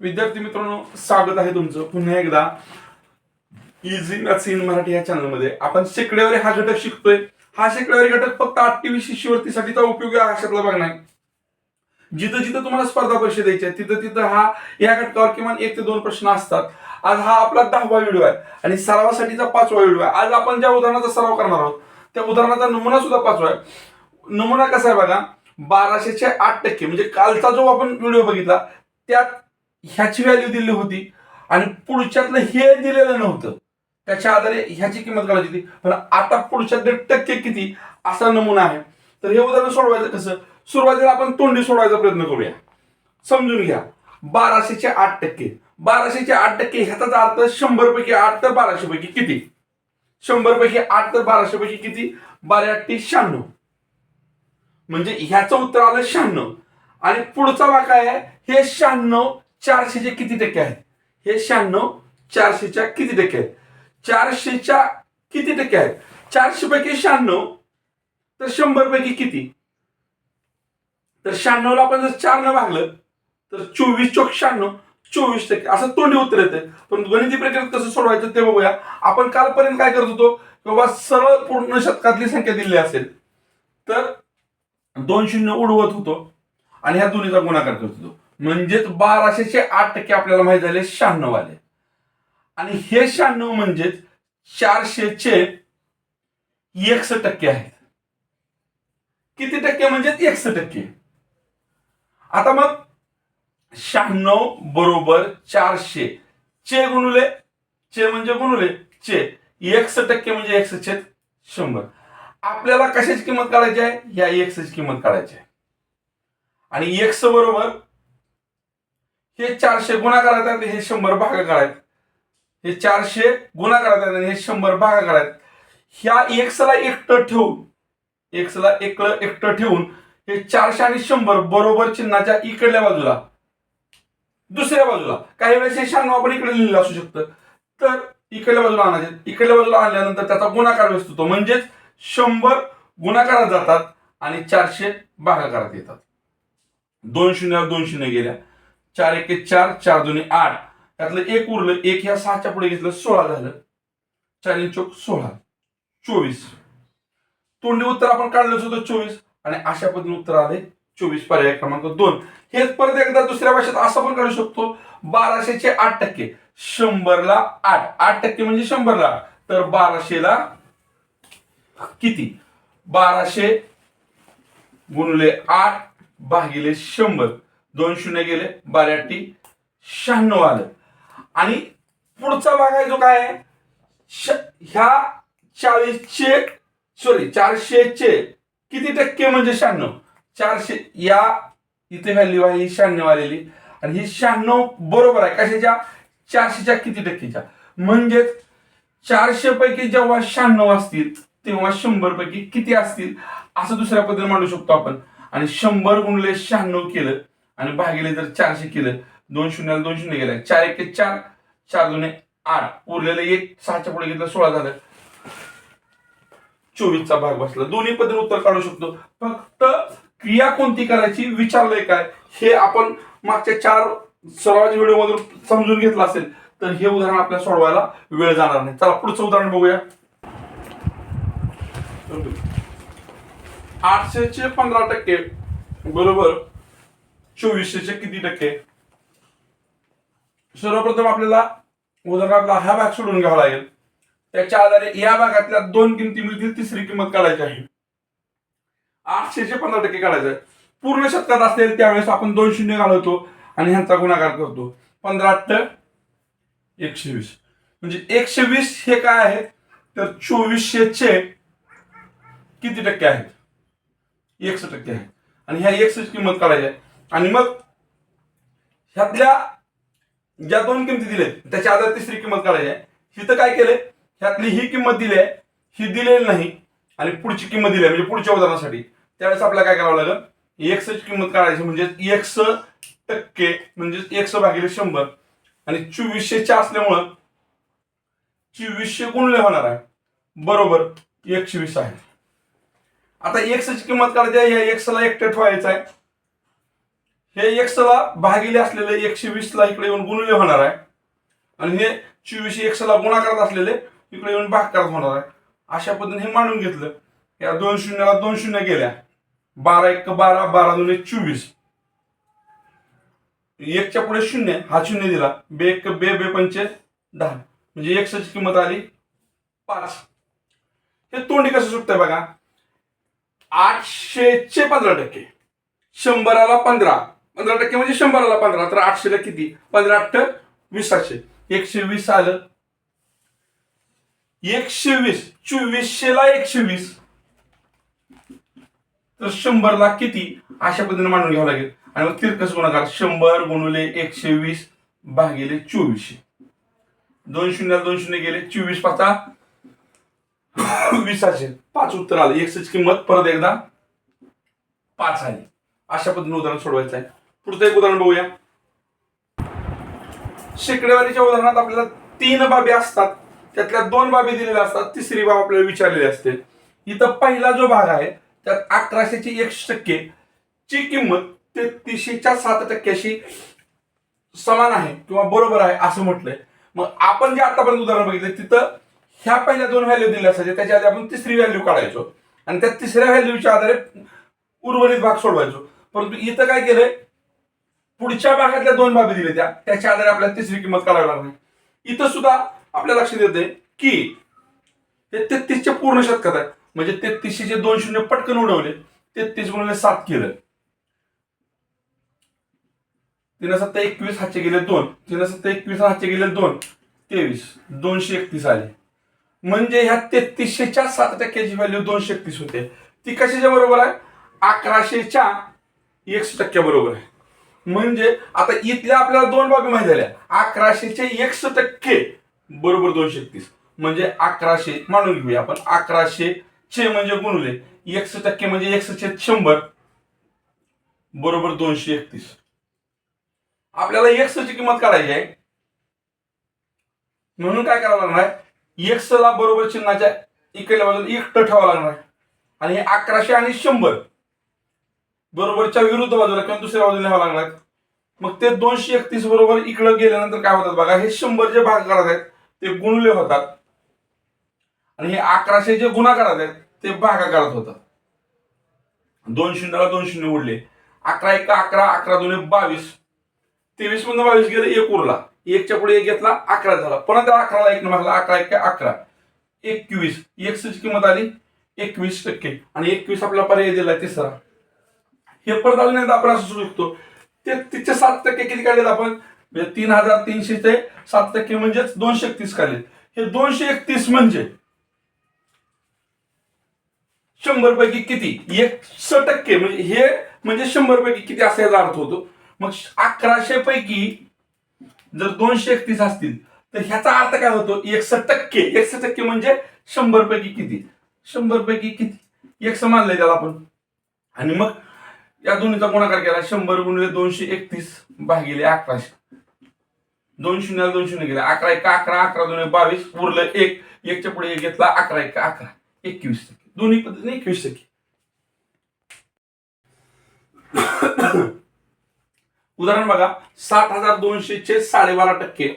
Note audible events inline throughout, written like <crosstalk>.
विद्यार्थी मित्रांनो स्वागत आहे तुमचं. पुन्हा एकदा इझी मॅथ्स इन मराठी या चॅनलमध्ये आपण शेकड्यावरी हा घटक शिकतोय. हा शेकड्यावरी घटक फक्त आठवी शिष्यवृत्तीसाठीचा उपयोगी आहे अशातला भाग नाही. जिथं जिथं तुम्हाला स्पर्धा परीक्षा द्यायची आहे तिथं तिथं हा या घटकावर किमान एक ते दोन प्रश्न असतात. आज हा आपला दहावा व्हिडिओ आहे आणि सरावासाठीचा पाचवा व्हिडिओ आहे. आज आपण ज्या उदाहरणाचा सराव करणार आहोत त्या उदाहरणाचा नमुना सुद्धा पाचवा आहे. नमुना कसा आहे बघा? बाराशेचे आठ टक्के म्हणजे कालचा जो आपण व्हिडिओ बघितला त्यात ह्याची व्हॅल्यू दिली होती आणि पुढच्यातलं हे दिलेलं नव्हतं. त्याच्या आधारे ह्याची किंमत काढायची होती. पण आता पुढच्या दीड टक्के किती असा नमुना आहे. तर हे उदाहरण सोडवायचं कसं? सुरुवातीला आपण तोंडी सोडवायचा प्रयत्न करूया. समजून घ्या. बाराशेचे आठ टक्के. बाराशेचे आठ टक्के ह्याचाच अर्थ शंभर पैकी आठ तर बाराशे पैकी किती? शंभर पैकी आठ तर बाराशे पैकी किती? बारा शहाण्णव. म्हणजे ह्याचं उत्तर आलं शहाण्णव. आणि पुढचा भाग काय आहे? हे शहाण्णव चारशेचे किती टक्के आहेत? हे शहाण्णव चारशेच्या किती टक्के आहेत? चारशेच्या किती टक्के आहेत? चारशे पैकी शहाण्णव तर शंभर पैकी किती? तर शहाण्णवला आपण जर चारनं भागलं तर चोवीस चोक शहाण्णव चोवीस टक्के. असं तोंडी उत्तर येते पण गणिती प्रक्रियेत कसं सोडवायचं ते बघूया. आपण कालपर्यंत काय करत होतो? बाबा सरळ पूर्ण शतकातली संख्या दिली असेल. तर दोन शून्य उडवत होतो. आणि ह्या दोन्हीचा गुणाकार करतो होतो म्हणजेच बाराशेचे आठ टक्के आपल्याला माहीत झाले शहाण्णव आले आणि हे शहाण्णव म्हणजेच चारशेचे एकस टक्के आहेत. किती टक्के म्हणजे एकस टक्के? आता मग शहाण्णव बरोबर चारशे. चे गुणुले चे म्हणजे गुणुले चे. एकस टक्के म्हणजे एकशे छेद शंभर. आपल्याला कशाची किंमत काढायची आहे? या एकसची किंमत काढायची आहे. आणि एक्स बरोबर हे चारशे गुणाकारात आहेत हे शंभर भागाकारात हे चारशे गुणा आहेत आणि हे शंभर भागा भागाकारात ह्या एक्सला एकटं ठेवून एक्सला एकलं एकटं ठेवून हे चारशे आणि शंभर बरोबर चिन्हाच्या इकडल्या बाजूला दुसऱ्या बाजूला काही वेळेस हे शहाण्णव आपण इकडे लिहिलेलं असू शकतं. तर इकडल्या बाजूला आणायचे. इकडल्या बाजूला आणल्यानंतर त्याचा गुणाकार व्यस्त होतो. म्हणजेच शंभर गुणाकारात जातात आणि चारशे भागाकारात येतात. दोन शून्यावर दोन शून्य गेल्या. चार एक चार चार दोन्ही आठ. त्यातलं एक उरलं एक ह्या सहाच्या पुढे घेतलं सोळा झालं. चार चौक सोळा. चोवीस. तोंडी उत्तर आपण काढलंच होतं चोवीस. आणि अशा पद्धतीने उत्तर आले चोवीस. पर्याय क्रमांक दोन. हेच परत एकदा दुसऱ्या भाषेत असं पण काढू शकतो बाराशेचे आठ टक्के. शंभरला आठ. आठ टक्के म्हणजे शंभरला तर बाराशेला किती? बाराशे गुणले आठ भागिले शंभर. दोन शून्य गेले बाऱ्याटी शहाण्णव आलं. आणि पुढचा भाग आहे जो काय आहे? ह्या चाळीसचे सॉरी चारशेचे किती टक्के म्हणजे शहाण्णव? चारशे या इथे व्हॅल्यू आहे ही शहाण्णव आलेली. आणि ही शहाण्णव बरोबर आहे. कशाच्या? चारशेच्या किती टक्केच्या? म्हणजेच चारशे पैकी जेव्हा शहाण्णव असतील तेव्हा शंभर पैकी किती असतील? असं दुसऱ्या पद्धतीने मांडू शकतो आपण. आणि शंभर गुणले शहाण्णव केलं आणि भागिले जर चारशे केलं दोन शून्याला दोन शून्य गेलं चार एक चार चार दोन आठ. उरलेलं एक सहाच्या पुढे घेतलं सोळा झालं. चोवीसचा भाग बसला. दोन्ही पद्धतीने उत्तर काढू शकतो. फक्त क्रिया कोणती करायची विचारलंय काय? हे आपण मागच्या चार सरावाच्या व्हिडिओ मधून समजून घेतलं असेल तर हे उदाहरण आपल्याला सोडवायला वेळ जाणार नाही. चला पुढचं उदाहरण बघूया. आठशेचे पंधरा टक्के बरोबर? चोवीसशेचे किती टक्के? सर्वप्रथम आपल्याला उदाहरणार्थ हा भाग सोडून घ्यावा लागेल. त्याच्या आधारे या भागातल्या दोन किमती मिळतील तिसरी किंमत काढायची आहे. आठशेचे पंधरा टक्के काढायचं आहे. पूर्ण शतकात असेल त्यावेळेस आपण दोन शून्य घालवतो आणि ह्यांचा गुणाकार करतो. पंधरा अट्ट एकशे वीस. म्हणजे एकशे वीस हे काय आहे? तर चोवीसशेचे किती टक्के आहेत? एकशे टक्के आहे. आणि ह्या एकशे किंमत काढायची आहे. आणि मग ह्यातल्या ज्या दोन किमती दिलेत त्याच्या आधारे तिसरी किंमत काढायची आहे. हिथं काय केलंय? ह्यातली ही किंमत दिली आहे ही दिलेली नाही. आणि पुढची किंमत दिली आहे म्हणजे पुढच्या उदाहरणासाठी. त्यावेळेस आपल्याला काय करावं लागेल? एक्सची किंमत काढायची म्हणजे एक्स टक्के म्हणजे एक्स भागिले शंभर. आणि चोवीसशेच्या असल्यामुळं चोवीसशे गुणले होणार आहे. बरोबर एकशे वीस आहे. आता एक्सची किंमत काढते आहे या एक्सला एकटे ठेवायचं आहे. हे एक्सला भागिले असलेले एकशे वीस ला इकडे येऊन गुणले होणार आहे. आणि हे चोवीस एकशेला गुणा करत असलेले इकडे येऊन भाग करत होणार आहे. अशा पद्धतीने हे मांडून घेतलं. या दोन शून्याला दोन शून्य गेल्या. बारा एक बारा बारा दोन एक चोवीस. एकच्या पुढे शून्य हा शून्य दिला. बे एक बे बे पंचे दहा. म्हणजे एकशेची किंमत आली पाच. हे तोंडी कसं सुटतंय बघा. आठशेचे पंधरा टक्के. शंभराला पंधरा. पंधरा टक्के म्हणजे शंभराला पंधरा. तर आठशेला किती? पंधरा अठ्ठ वीसाशे एकशे वीस आलं. एकशे वीस. चोवीसशेला एकशे वीस. तर शंभरला किती? अशा पद्धतीने मांडून घ्यावं लागेल. आणि मग तिरकस गुणाकार शंभर गुणुले एकशे वीस भागिले चोवीसशे. दोन शून्य दोन शून्य गेले चोवीस पाचा <coughs> वीसाशे पाच उत्तर आलं. एक्सची किंमत परत एकदा पाच आली अशा पद्धतीने उदाहरण सोडवायचं आहे. पुढचं एक उदाहरण बघूया. शेकडेवारीच्या उदाहरणात आपल्याला तीन बाबी असतात. त्यातल्या दोन बाबी दिलेल्या असतात. तिसरी बाब आपल्याला विचारलेली असते. इथं पहिला जो भाग आहे त्यात अकराशेची एकशे टक्के ची किंमत तेहतीसशेच्या सात टक्क्याशी समान आहे किंवा बरोबर आहे असं म्हटलंय. मग आपण जे आतापर्यंत उदाहरण बघितलं तिथं ह्या पहिल्या दोन व्हॅल्यू दिल्या असायच्या त्याच्या आधी आपण तिसरी व्हॅल्यू काढायचो. आणि त्या तिसऱ्या व्हॅल्यूच्या आधारे उर्वरित भाग सोडवायचो. परंतु इथं काय केलंय? पुढच्या भागातल्या दोन बाबी दिल्या त्या. त्याच्या आधारे आपल्याला तिसरी किंमत काढावी लागणार. इथं सुद्धा आपल्या लक्षात येते की ते तेहतीसच्या पूर्ण शतकात आहे. म्हणजे तेहतीसशे दोन शून्य पटकन उडवले तेहतीस गुणले सात केलं. तीन सत्ता एकवीस हातचे गेले दोन. तीन सत्ता एकवीस हातचे गेले दोन. तेवीस. दोनशे एकतीस आले. म्हणजे ह्या तेहतीसशेच्या सात टक्क्याची व्हॅल्यू दोनशे एकतीस होते. ती कशाच्या बरोबर आहे? अकराशेच्या एकशे टक्क्या बरोबर आहे. म्हणजे आता इथल्या आपल्याला दोन बाबी माहिती झाल्या. अकराशेचे एकशे टक्के बरोबर दोनशे एकतीस. म्हणजे अकराशे मानून घेऊया आपण अकराशे चे म्हणजे गुणले. एकशे टक्के म्हणजे एकशे शंभर बरोबर दोनशे एकतीस. आपल्याला एकशेची किंमत काढायची आहे. म्हणून काय करावं लागणार आहे? एक्स ला बरोबर चिन्हाच्या इकडल्या बाजूला एकटं ठेवावं लागणार. आहे आणि हे अकराशे आणि शंभर बरोबरच्या विरुद्ध बाजूला किंवा दुसऱ्या बाजूला लिहावं लागणार. मग ते दोनशे एकतीस बरोबर इकडं गेल्यानंतर काय होतात बघा हे शंभर जे भाग करत आहेत ते गुणले होतात. आणि हे अकराशे जे गुणाकारात आहेत ते भागाकारात होतात. दोन शून्याला दोन शून्य उडले अकरा एक अकरा अकरा दोन बावीस. तेवीस मधून बावीस गेले एक उरला. एकच्या पुढे एक घेतला अकरा झाला. पुन्हा त्या अकराला एक मागला अकरा एक अकरा. एकवीस. एकशे किंमत आली एकवीस टक्के. आणि एकवीस आपला पर्याय दिला तिसरा. हे परत अजून आपण असं सोडू शकतो ते तिचे सात टक्के किती काढलेत आपण? म्हणजे तीन हजार तीनशे ते सात टक्के म्हणजेच दोनशे एकतीस काढले हे दोनशे एकतीस म्हणजे शंभर पैकी किती? एकस टक्के. म्हणजे हे म्हणजे शंभर पैकी किती असा याचा अर्थ होतो. मग अकराशे पैकी जर दोनशे एकतीस असतील तर ह्याचा अर्थ काय होतो? एकसठ टक्के. एकसठ टक्के म्हणजे शंभर पैकी किती? शंभर पैकी किती एकशे मानलंय त्याला आपण. आणि मग या दोन्हीचा गुणाकार केला. शंभर गुणिले दोनशे एकतीस भागिले अकराशे. दोन शून्य दोन शून्य गेले. अकरा एक अकरा अकरा दोन बावीस. उरलं एक. एकच्या पुढे एक घेतला अकरा एक अकरा. एकवीस टक्के. दोन्ही पद्धतीने एकवीस टक्के. उदाहरण बघा सात हजार दोनशेचे साडेबारा टक्के.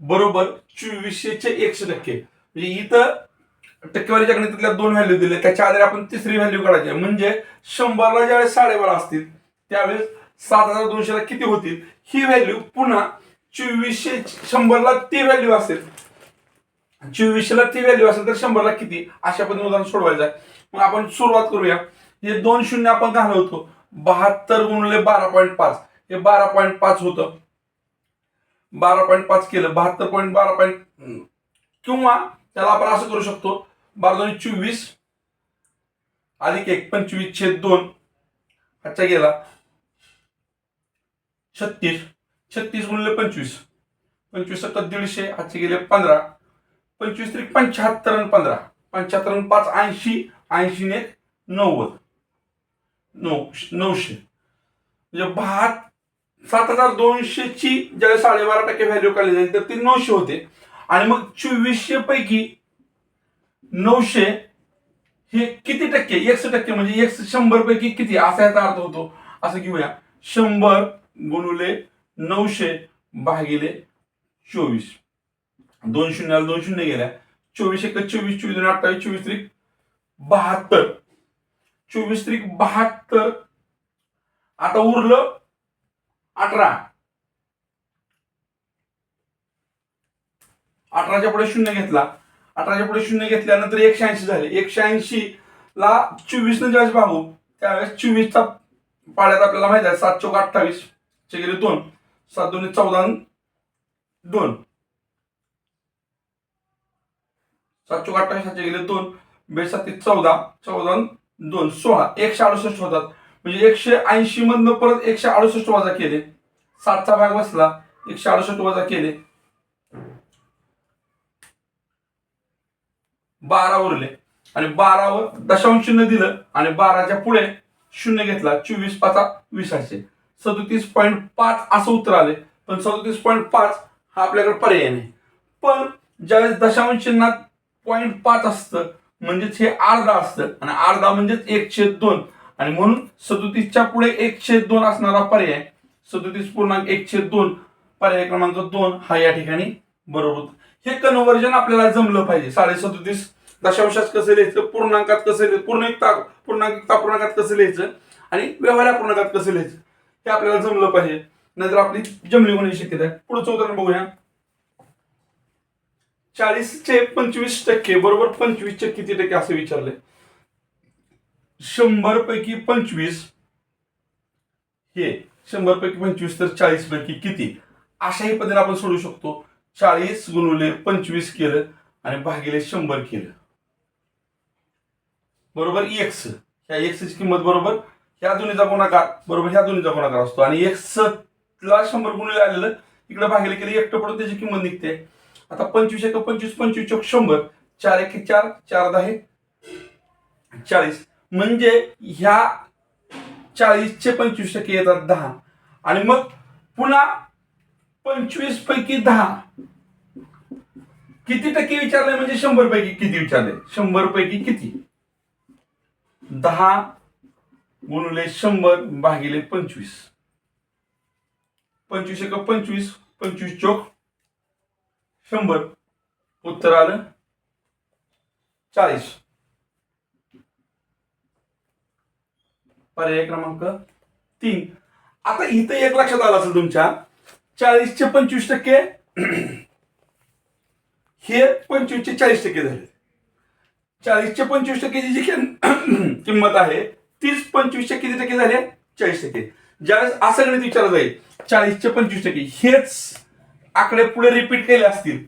बरोबर चोवीसशेचे एकशे टक्के. म्हणजे इथं टक्केवारीच्या गणितातल्या दोन व्हॅल्यू दिले त्याच्या आधारे आपण तिसरी व्हॅल्यू काढायची आहे. म्हणजे शंभरला ज्यावेळेस साडेबारा असतील त्यावेळेस सात हजार दोनशेला किती होतील? ही व्हॅल्यू पुन्हा चोवीसशे शंभरला ती व्हॅल्यू असेल. चोवीसशेला ती व्हॅल्यू असेल तर शंभरला किती? अशा पद्धतीने उदाहरण सोडवायचं आहे. मग आपण सुरुवात करूया. हे दोन शून्य आपण घालवतो. बहात्तर गुणले बारा पॉईंट पाच. हे बारा पॉईंट पाच होतं. बारा पॉईंट पाच केलं. बहात्तर पॉईंट बारा पॉईंट किंवा त्याला आपण असं करू शकतो. बारा दोन चोवीस अधिक एक पंचवीस छेद दोन. आजच्या गेला. छत्तीस. छत्तीस गुणले पंचवीस. पंचवीस सत्तर दीडशे. आजचे गेले पंधरा. पंचवीस तरी पंच्याहत्तर आणि पंधरा. पंच्याहत्तर पाच ऐंशी. ऐंशी ने नव्वद. नऊ नऊशे. म्हणजे बहात सात हजार दोनशेची ज्यावेळेस साडेबारा टक्के व्हॅल्यू काढली जाईल तर ती नऊशे होते. आणि मग चोवीसशे पैकी नऊशे हे किती टक्के? एकशे टक्के म्हणजे एक शंभर पैकी किती? असा याचा अर्थ होतो. असं घेऊया. शंभर गुणुले नऊशे भागिले चोवीस. दोन शून्याला दोन शून्य गेल्या. चोवीस एक चोवीस चोवीस दोन अठ्ठावीस चोवीस त्रिक बहात्तर. चोवीस त्रिक बहात्तर. आता उरलं अठरा. अठराच्या पुढे शून्य घेतला. अठराच्या पुढे शून्य घेतल्यानंतर एकशे ऐंशी झाले. एकशे ऐंशी ला चोवीस न ज्यावेळेस भागू. त्यावेळेस चोवीसचा पाड्यात आपल्याला माहीत आहे सात चौक अठ्ठावीस चे गेले दोन. सात दोन्ही चौदा दोन. सात चौक अठ्ठावीस सातचे गेले दोन. बेसाती चौदा. चौदा दोन सोळा एकशे अडुसष्ट होतात. म्हणजे एकशे ऐंशी मधनं परत एकशे अडुसष्ट वजा केले. सातचा भाग बसला एकशे अडुसष्ट वजा केले. बारा उरले. आणि बारावर दशांश चिन्ह दिलं आणि बाराच्या पुढे शून्य घेतला. चोवीस पाचा वीसाशे सदोतीस पॉईंट पाच असं उत्तर आले. पण सदोतीस पॉईंट पाच हा आपल्याकडे पर्याय नाही. पण ज्यावेळेस दशांश चिन्हात पॉईंट पाच असतं म्हणजेच हे अर्धा असतं. आणि अर्धा म्हणजेच एकशे दोन. आणि म्हणून सदोतीसच्या पुढे एकशे दोन असणारा पर्याय सदोतीस पूर्णांक एकशे दोन पर्याय क्रमांक दोन हा या ठिकाणी बरोबर होतं. हे कन्व्हर्जन आपल्याला जमलं पाहिजे. साडे सदोतीस दशांशात कसं लिहायचं? पूर्णांकात कसं लिहायचं? पूर्णांक पूर्णांकिकता पूर्णांकात कसं लिहायचं? आणि व्यवहार्या पूर्णांकात कसं लिहायचं? हे आपल्याला जमलं पाहिजे. नाहीतर आपली जमली होण्याची शक्यता आहे. पुढचं उदाहरण बघूया. चाळीसचे पंचवीस टक्के बरोबर पंचवीसचे किती टक्के असं विचारलंय. शंभर पैकी पंचवीस हे शंभर पैकी पंचवीस तर चाळीस पैकी किती? अशाही पद्धतीने आपण सोडू शकतो. चाळीस गुणवले पंचवीस केलं आणि भागिले शंभर केलं. बरोबर एक्स ह्या एक्स ची किंमत बरोबर ह्या दोन्हीचा गुणाकार बरोबर ह्या दोन्हीचा गुणाकार असतो. आणि एक्स ला शंभर गुणले आलेलं इकडे भागिले केलं एकटं पडून त्याची किंमत निघते. आता पंचवीस एक पंचवीस पंचवीस चौक शंभर. चार एक चार चार दहा चाळीस. म्हणजे ह्या चाळीसचे पंचवीस टक्के येतात दहा. आणि मग पुन्हा पंचवीस पैकी दहा. किती टक्के विचारले म्हणजे शंभर पैकी किती विचारले शंभर पैकी किती? दहा गुणुले शंभर भागिले पंचवीस. पंचवीस एक पंचवीस पंचवीस चौक शंभर. उत्तर आलं. चाळीस. पर्याय क्रमांक तीन. आता इथं एक लक्षात आलं असेल तुमच्या चाळीसचे पंचवीस टक्के. हे पंचवीसचे चाळीस टक्के झाले. चाळीसचे पंचवीस टक्केची जी किंमत आहे तीच पंचवीसचे किती टक्के झाले? चाळीस टक्के. ज्यावेळेस असं गणित विचारलं जाईल चाळीसचे पंचवीस टक्के. हेच आकडे पुढे रिपीट केले असतील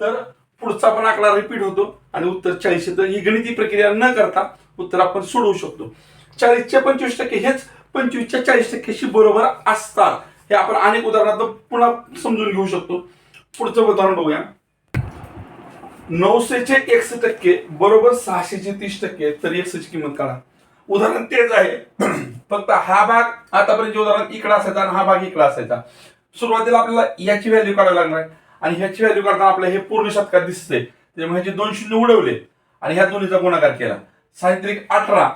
तर पुढचा पण आकडा रिपीट होतो आणि उत्तर चाळीस येतं ही गणिती प्रक्रिया न करता उत्तर आपण सोडवू शकतो. चाळीसच्या पंचवीस टक्के हेच पंचवीसच्या चाळीस टक्क्याशी बरोबर असतात. हे आपण अनेक उदाहरणात पुन्हा समजून घेऊ शकतो. पुढचं उदाहरण बघूया. नऊशेचे एकशे टक्के बरोबर सहाशेचे तीस टक्के तर एकशेची किंमत काढा. उदाहरण तेच आहे. <clears throat> फक्त हा भाग आतापर्यंत उदाहरण इकडा असायचा आणि हा भाग इकडा असायचा. सुरुवातीला आपल्याला याची व्हॅल्यू काढावी लागणार आहे. आणि ह्याची व्हॅल्यू काढताना आपल्याला हे पूर्ण शतकात दिसते त्यामुळे ह्याचे दोन शून्य उडवले आणि ह्या दोन्हीचा गुणाकार केला. साहित्रिक अठरा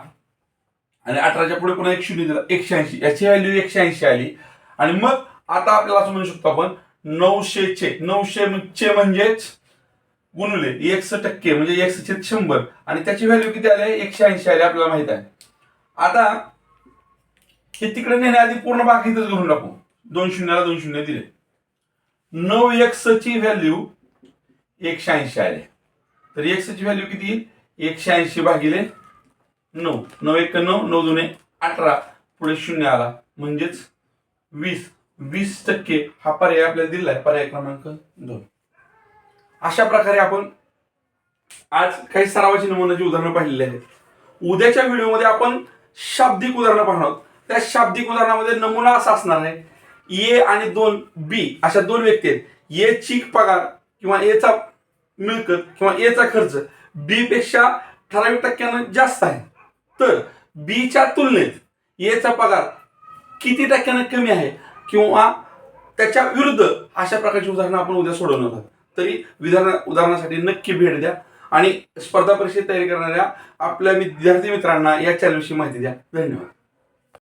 आणि अठराच्या पुढे पुन्हा एक शून्य दिला. एकशे ऐंशी. याची व्हॅल्यू एकशे ऐंशी आली. आणि मग आता आपल्याला असं म्हणू शकतो आपण नऊशेचे नऊशे चे म्हणजेच गुणले. एकशे टक्के म्हणजे एकशे शंभर. आणि त्याची व्हॅल्यू किती आली? एकशे ऐंशी आली आपल्याला माहीत आहे. आता हे तिकडे नेण्याआधी पूर्ण भाग इथंच घेऊन टाकू. दोन शून्याला दोन शून्य दिले. नऊ एक्सची व्हॅल्यू एकशे ऐंशी आले. तर एक्सची व्हॅल्यू किती येईल? एकशे ऐंशी भागिले नऊ. नऊ एक नऊ नऊ दुने अठरा. पुढे शून्य आला. म्हणजेच वीस. वीस टक्के हा पर्याय आपल्याला दिलेला आहे पर्याय क्रमांक दोन. अशा प्रकारे आपण आज काही सरावाची नमुनाची उदाहरणं पाहिलेली आहेत. उद्याच्या व्हिडिओमध्ये आपण शाब्दिक उदाहरणं पाहणार आहोत. त्या शाब्दिक उदाहरणामध्ये नमुना असा असणार आहे. ए आणि दोन बी अशा दोन व्यक्ती आहेत. ए ची पगार किंवा एचा मिळकत किंवा एचा खर्च बी पेक्षा ठराविक टक्क्यानं जास्त आहे. तर बीच्या तुलनेत एचा पगार किती टक्क्यानं कमी आहे किंवा त्याच्या विरुद्ध अशा प्रकारची उदाहरणं आपण उद्या सोडवणार आहोत. तरी विधान उदाहरणासाठी नक्की भेट द्या आणि स्पर्धा परीक्षेत तयारी करणाऱ्या आपल्या विद्यार्थी मित्रांना या चॅनलविषयी माहिती द्या. धन्यवाद.